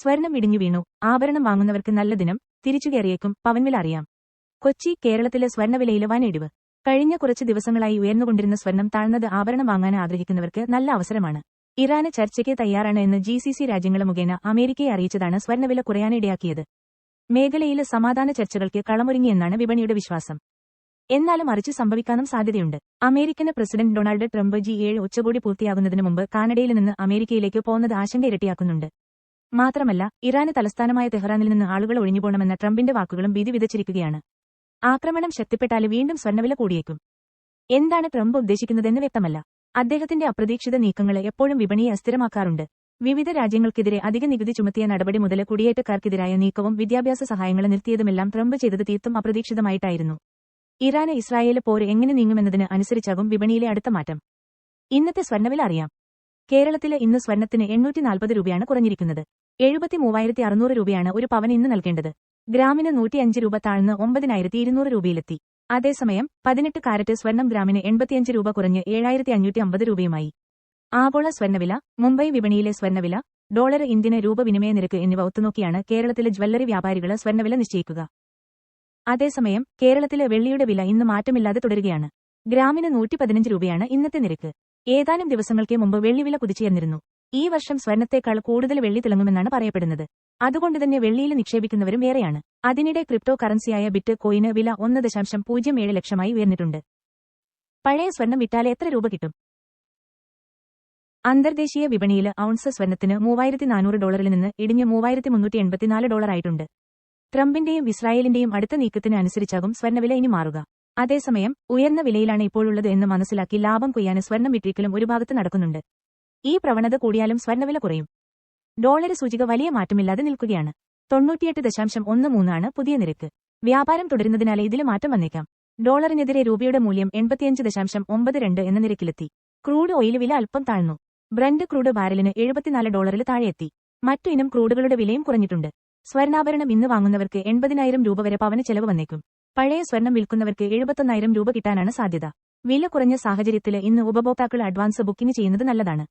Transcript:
സ്വർണം ഇടിഞ്ഞു വീണു. ആഭരണം വാങ്ങുന്നവർക്ക് നല്ല ദിനം. തിരിച്ചുകയറിയേക്കും പവൻവില അറിയാം. കൊച്ചി കേരളത്തിലെ സ്വർണവിലയിലെ വൻ ഇടിവ്. കഴിഞ്ഞ കുറച്ച് ദിവസങ്ങളായി ഉയർന്നുകൊണ്ടിരുന്ന സ്വർണം താഴ്ന്നത് ആഭരണം വാങ്ങാൻ ആഗ്രഹിക്കുന്നവർക്ക് നല്ല അവസരമാണ്. ഇറാന് ചർച്ചയ്ക്ക് തയ്യാറാണ് എന്ന് ജി സി സി മുഖേന അമേരിക്കയെ അറിയിച്ചതാണ് സ്വർണവില കുറയാനിടയാക്കിയത് മേഖലയിലെ സമാധാന ചർച്ചകൾക്ക് കളമൊരുങ്ങിയെന്നാണ് വിപണിയുടെ വിശ്വാസം. എന്നാലും മറിച്ച് സംഭവിക്കാനും സാധ്യതയുണ്ട്. American president Donald Trump G ഏഴ് ഉച്ചകോടി പൂർത്തിയാകുന്നതിന് മുമ്പ് കാനഡയിൽ നിന്ന് അമേരിക്കയിലേക്ക് പോകുന്നത് ആശങ്ക ഇരട്ടിയാക്കുന്നുണ്ട്. മാത്രമല്ല ഇറാന് തലസ്ഥാനമായ തെഹ്റാനിൽ നിന്ന് ആളുകൾ ഒഴിഞ്ഞുപോകണമെന്ന ട്രംപിന്റെ വാക്കുകളും ഭീതി വിതച്ചിരിക്കുകയാണ്. ആക്രമണം ശക്തിപ്പെട്ടാൽ വീണ്ടും സ്വർണവില കൂടിയേക്കും. എന്താണ് ട്രംപ് ഉദ്ദേശിക്കുന്നതെന്ന് വ്യക്തമല്ല. അദ്ദേഹത്തിന്റെ അപ്രതീക്ഷിത നീക്കങ്ങളെ എപ്പോഴും വിപണിയെ അസ്ഥിരമാക്കാറുണ്ട്. വിവിധ രാജ്യങ്ങൾക്കെതിരെ അധിക നികുതി ചുമത്തിയ നടപടി മുതൽ കുടിയേറ്റക്കാർക്കെതിരായ നീക്കവും വിദ്യാഭ്യാസ സഹായങ്ങൾ നിർത്തിയതുമെല്ലാം ട്രംപ് ചെയ്തത് തീർത്തും അപ്രതീക്ഷിതമായിട്ടായിരുന്നു. ഇറാന് ഇസ്രായേൽ പോര് എങ്ങനെ നീങ്ങുമെന്നതിന് അനുസരിച്ചാകും വിപണിയിലെ അടുത്ത മാറ്റം. ഇന്നത്തെ സ്വർണവില അറിയാം. കേരളത്തിലെ ഇന്ന് സ്വർണത്തിന് എണ്ണൂറ്റി രൂപയാണ് കുറഞ്ഞിരിക്കുന്നത്. എഴുപത്തി മൂവായിരത്തി അറുന്നൂറ് രൂപയാണ് ഒരു പവൻ ഇന്ന് നൽകേണ്ടത്. ഗ്രാമിന് നൂറ്റിയഞ്ച് രൂപ താഴ്ന്ന് ഒമ്പതിനായിരത്തി ഇരുന്നൂറ് രൂപയിലെത്തി. അതേസമയം പതിനെട്ട് കാരറ്റ് സ്വർണം ഗ്രാമിന് എൺപത്തിയഞ്ച് രൂപ കുറഞ്ഞ് ഏഴായിരത്തി അഞ്ഞൂറ്റി അമ്പത് രൂപയുമായി. ആഗോള സ്വർണവില മുംബൈ വിപണിയിലെ സ്വർണവില ഡോളർ ഇന്ത്യന് രൂപ വിനിമയ നിരക്ക് എന്നിവ ഒത്തുനോക്കിയാണ് കേരളത്തിലെ ജ്വല്ലറി വ്യാപാരികൾ സ്വർണവില നിശ്ചയിക്കുക. അതേസമയം കേരളത്തിലെ വെള്ളിയുടെ വില ഇന്ന് മാറ്റമില്ലാതെ തുടരുകയാണ്. ഗ്രാമിന് നൂറ്റി പതിനഞ്ച് രൂപയാണ് ഇന്നത്തെ നിരക്ക്. ഏതാനും ദിവസങ്ങൾക്ക് മുമ്പ് വെള്ളിവില കുതിച്ചുയർന്നിരുന്നു. ഈ വർഷം സ്വർണത്തേക്കാൾ കൂടുതൽ വെള്ളി തിളങ്ങുമെന്നാണ് പറയപ്പെടുന്നത്. അതുകൊണ്ട് തന്നെ വെള്ളിയിൽ നിക്ഷേപിക്കുന്നവരും ഏറെയാണ് അതിനിടെ ക്രിപ്റ്റോ കറൻസിയായ ബിറ്റ് കോയിന് വില ഒന്ന് ദശാംശം പൂജ്യം ഏഴ് ലക്ഷമായി ഉയർന്നിട്ടുണ്ട്. പഴയ സ്വർണം വിറ്റാൽ എത്ര രൂപ കിട്ടും? അന്തർദേശീയ വിപണിയിൽ ഔൺസ് സ്വർണത്തിന് മൂവായിരത്തി നാനൂറ് ഡോളറിൽ നിന്ന് ഇടിഞ്ഞ് മൂവായിരത്തി മുന്നൂറ്റി എൺപത്തിനാല് ഡോളറായിട്ടുണ്ട് ട്രംപിന്റെയും ഇസ്രായേലിന്റെയും അടുത്ത നീക്കത്തിന് അനുസരിച്ചാകും സ്വർണവില ഇനി മാറുക. അതേസമയം ഉയർന്ന വിലയിലാണ് ഇപ്പോഴുള്ളത് എന്ന് മനസ്സിലാക്കി ലാഭം കൊയ്യാന് സ്വർണം വിറ്റിക്കലും ഒരു ഭാഗത്ത് നടക്കുന്നുണ്ട്. ഈ പ്രവണത കൂടിയാലും സ്വർണവില കുറയും. ഡോളർ സൂചിക വലിയ മാറ്റമില്ലാതെ നിൽക്കുകയാണ്. തൊണ്ണൂറ്റിയെട്ട് ദശാംശം ഒന്ന് മൂന്നാണ് പുതിയ നിരക്ക്. വ്യാപാരം തുടരുന്നതിനാലെ ഇതിൽ മാറ്റം വന്നേക്കാം. ഡോളറിനെതിരെ രൂപയുടെ മൂല്യം എൺപത്തിയഞ്ച് ദശാംശം ഒമ്പത് രണ്ട് എന്ന നിരക്കിലെത്തി. ക്രൂഡ് ഓയിൽ വില അല്പം താഴ്ന്നു. ബ്രണ്ട് ക്രൂഡ് ബാരലിന് എഴുപത്തിനാല് ഡോളറിൽ താഴെയെത്തി. മറ്റു ഇനം ക്രൂഡുകളുടെ വിലയും കുറഞ്ഞിട്ടുണ്ട്. സ്വർണാഭരണം ഇന്ന് വാങ്ങുന്നവർക്ക് എൺപതിനായിരം രൂപ വരെ പവന ചെലവ് വന്നേക്കും. പഴയ സ്വർണം വിൽക്കുന്നവർക്ക് എഴുപത്തൊന്നായിരം രൂപ കിട്ടാനാണ് സാധ്യത. വില കുറഞ്ഞ സാഹചര്യത്തിൽ ഇന്ന് ഉപഭോക്താക്കൾ അഡ്വാൻസ് ബുക്കിംഗ് ചെയ്യുന്നത് നല്ലതാണ്.